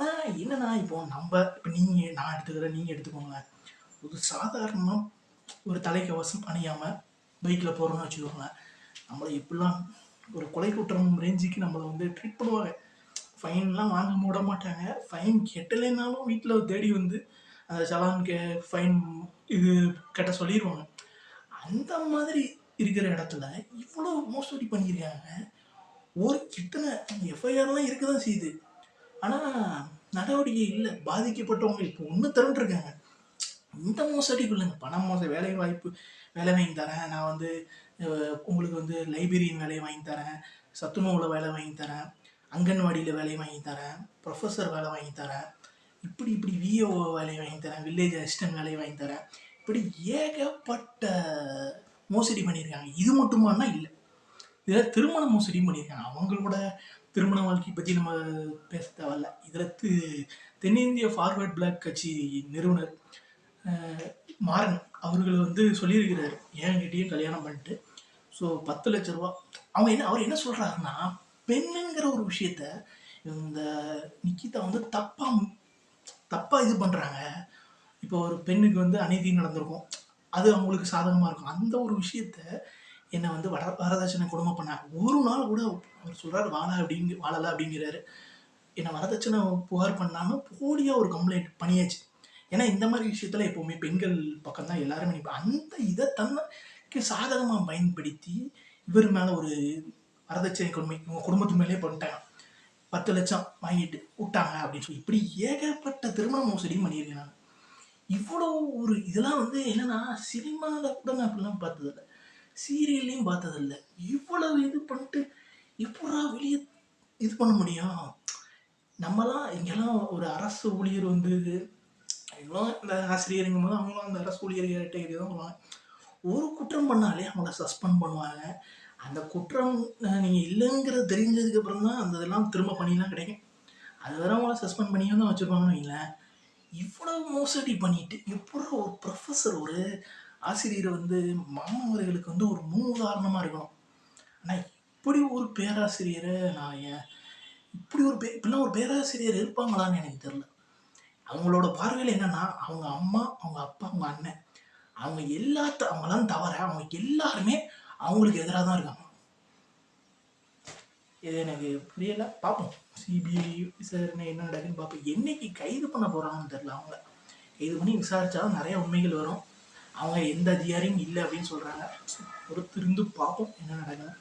ஆனால் என்னன்னா இப்போ நம்ம இப்போ நீங்கள் நான் எடுத்துக்கிறேன் நீங்கள் எடுத்துக்கோங்க. ஒரு சாதாரணமாக ஒரு தலைக்கவசம் அணியாமல் பைக்கில் போகிறோம்னு வச்சுக்கோங்க நம்மளை எப்படிலாம் ஒரு கொலை குற்றம் ரேஞ்சுக்கு நம்மளை வந்து ட்ரீட் பண்ணுவாங்க. ஃபைன்லாம் வாங்க விட மாட்டாங்க. ஃபைன் கெட்டலைனாலும் வீட்டில் தேடி வந்து அந்த சலான் கே ஃபைன் இது கட்ட சொல்லிடுவாங்க அந்த மாதிரி இருக்கிற இடத்துல இவ்வளோ மோசடி பண்ணியிருக்காங்க. ஒரு இத்தனை எஃப்ஐஆர்லாம் இருக்க தான் செய்யுது. ஆனால் நடவடிக்கை இல்லை. பாதிக்கப்பட்டவங்க இப்போ ஒன்று திரண்டுருக்காங்க இந்த மோசடிக்குள்ளங்க பணம் மோசடி வேலை வாய்ப்பு வேலை வாங்கி தரேன். நான் வந்து உங்களுக்கு வந்து லைப்ரரியன் வேலையை வாங்கி தரேன். சத்துணவுல வேலை வாங்கி தரேன். அங்கன்வாடியில் வேலையை வாங்கி தரேன். ப்ரொஃபஸர் வேலை வாங்கி தரேன். இப்படி இப்படி விஓ வேலையை வாங்கி தரேன். வில்லேஜ் அசிஸ்டன்ட் வேலையை வாங்கி தரேன். இப்படி ஏகப்பட்ட மோசடி பண்ணியிருக்காங்க. இது மட்டுமானா இல்லை. இதில் திருமண மோசடியும் பண்ணியிருக்காங்க. அவங்களோட திருமண வாழ்க்கை பற்றி நம்ம பேச தேவையில்ல. இதில் தென்னிந்திய ஃபார்வர்ட் பிளாக் கட்சி நிறுவனர் மாறன் அவர்கள் வந்து சொல்லியிருக்கிறார். என்கிட்டயே கல்யாணம் பண்ணிட்டு. ஸோ பத்து லட்ச ரூபா. அவன் என்ன அவர் என்ன சொல்கிறாருன்னா பெண்ணுங்கிற ஒரு விஷயத்த இந்த நிக்கிதா வந்து தப்பாக தப்பாக இது பண்ணுறாங்க இப்போ ஒரு பெண்ணுக்கு வந்து அநீதி நடந்திருக்கும். அது அவங்களுக்கு சாதகமாக இருக்கும். அந்த ஒரு விஷயத்த என்னை வந்து வர வரதட்சணை கொடுமை பண்ணார் ஒரு நாள் கூட அவர் சொல்கிறாரு வாழ அப்படிங்க வாழலை அப்படிங்கிறாரு. என்னை வரதட்சணை புகார் பண்ணாமல் போலியாக ஒரு கம்ப்ளைண்ட் பண்ணியாச்சு. ஏன்னா இந்த மாதிரி விஷயத்தில் எப்போவுமே பெண்கள் பக்கம் தான் எல்லாருமே நிற்பா அந்த இதை தன்னைக்கு சாதகமாக பயன்படுத்தி இவர் மேலே ஒரு வரதட்சணை கொடுமை இவங்க குடும்பத்து மேலே பண்ணிட்டாங்க. பத்து லட்சம் வாங்கிட்டு விட்டாங்க அப்படின்னு சொல்லி. இப்படி ஏகப்பட்ட திருமண மோசடியும் பண்ணியிருக்கேன் நான். இவ்வளோ ஒரு இதெல்லாம் வந்து என்னன்னா சினிமாவில் கூட நான் அப்படிலாம் பார்த்ததில்ல. சீரியல்லையும் பார்த்ததில்ல. இவ்வளவு இது பண்ணிட்டு எப்படா வெளியே இது பண்ண முடியும்? நம்மலாம் இங்கெல்லாம் ஒரு அரசு ஊழியர் வந்து இவ்வளோ இந்த ஆசிரியருங்கும் போது அவங்களும் அந்த அரசு ஊழியர்கிட்ட இது தான் பண்ணுவாங்க ஒரு குற்றம் பண்ணாலே அவங்கள சஸ்பெண்ட் பண்ணுவாங்க. அந்த குற்றம் நீங்கள் இல்லைங்கிறது தெரிஞ்சதுக்கு அப்புறம் தான் அந்த இதெல்லாம் திரும்ப பண்ணிலாம் கிடைக்கும். அது வரை அவங்கள சஸ்பெண்ட் பண்ணியே தான் வச்சுருப்பாங்கன்னு வைங்களேன். இவ்வளோ மோசடி பண்ணிட்டு இப்போ ஒரு ப்ரொஃபஸர் ஒரு ஆசிரியர் வந்து மாணவர்களுக்கு வந்து ஒரு முன் உதாரணமாக இருக்கணும். ஆனால் இப்படி ஒரு பேராசிரியரை நான் ஏன் இப்படி ஒரு பே இப்படிலாம் ஒரு பேராசிரியர் இருப்பாங்களான்னு எனக்கு தெரில அவங்களோட பார்வையில் என்னென்னா அவங்க அம்மா அவங்க அப்பா அவங்க அண்ணன் அவங்க எல்லாத்த அவங்களாம் தவிர அவங்க எல்லாருமே அவங்களுக்கு எதிராக தான் இருக்காங்க. இது எனக்கு புரியல. பார்ப்போம். சிபிஐ விசாரணை என்ன நடக்குன்னு பார்ப்போம். என்னைக்கு கைது பண்ண போகிறாங்கன்னு தெரில அவங்கள. கைது பண்ணி விசாரித்தா தான் நிறைய உண்மைகள் வரும். அவங்க எந்த அதிகாரியும் இல்லை அப்படின்னு சொல்கிறாங்க பொறுத்திருந்து பார்ப்போம் என்ன நடக்குது